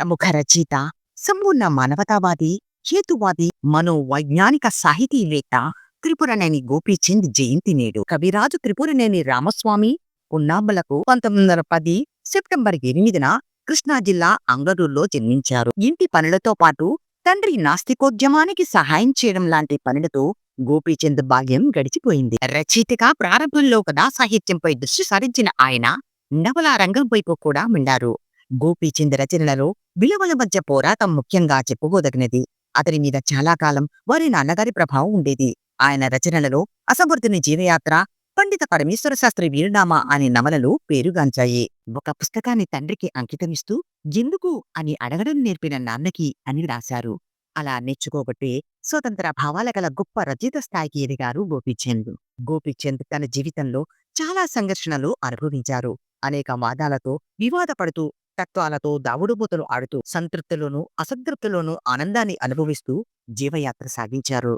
ప్రముఖ రచయిత సంపూర్ణ మానవతావాది హేతువాది మనోవైజ్ఞానిక సాహితీవేత్త త్రిపురనేని గోపీచంద్ జయంతి నేడు. కవిరాజు త్రిపురనేని రామస్వామి పున్నాంబలకు పంతొమ్మిది వందల పది సెప్టెంబర్ ఎనిమిదిన కృష్ణా జిల్లా అంగడూరులో జన్మించారు. ఇంటి పనులతో పాటు తండ్రి నాస్తికోద్యమానికి సహాయం చేయడం లాంటి పనులతో గోపీచంద్ బాల్యం గడిచిపోయింది. రచయితగా ప్రారంభంలో కథా సాహిత్యంపై దృష్టి సారించిన ఆయన నవలా రంగం వైపు కూడా మిండారు. గోపీచంద్ రచనలలో విలువల మధ్య పోరాటం ముఖ్యంగా చెప్పుకోదగినది. అతని మీద చాలా కాలం వారి నాన్నగారి ప్రభావం ఉండేది. ఆయన రచనలలో అసమర్థుని జీవయాత్ర పండిత పరమేశ్వర శాస్త్రి వీరునామా అనే నవలలు పేరుగాంచాయి. ఒక పుస్తకాన్ని తండ్రికి అంకితమిస్తూ ఎందుకు? అని అడగడం నేర్పిన నాన్నకి అని రాశారు. అలా నేర్చుకోబట్టే స్వతంత్ర భావాల గల గొప్ప రచయిత స్థాయికి ఎదిగారు గోపీచంద్ గోపీచంద్ తన జీవితంలో చాలా సంఘర్షణలు అనుభవించారు. అనేక వాదాలతో వివాదపడుతూ తత్వాలతో దావుడుబూతలు ఆడుతూ సంతృప్తిలోనూ అసంతృప్తిలోనూ ఆనందాన్ని అనుభవిస్తూ జీవయాత్ర సాగించారు.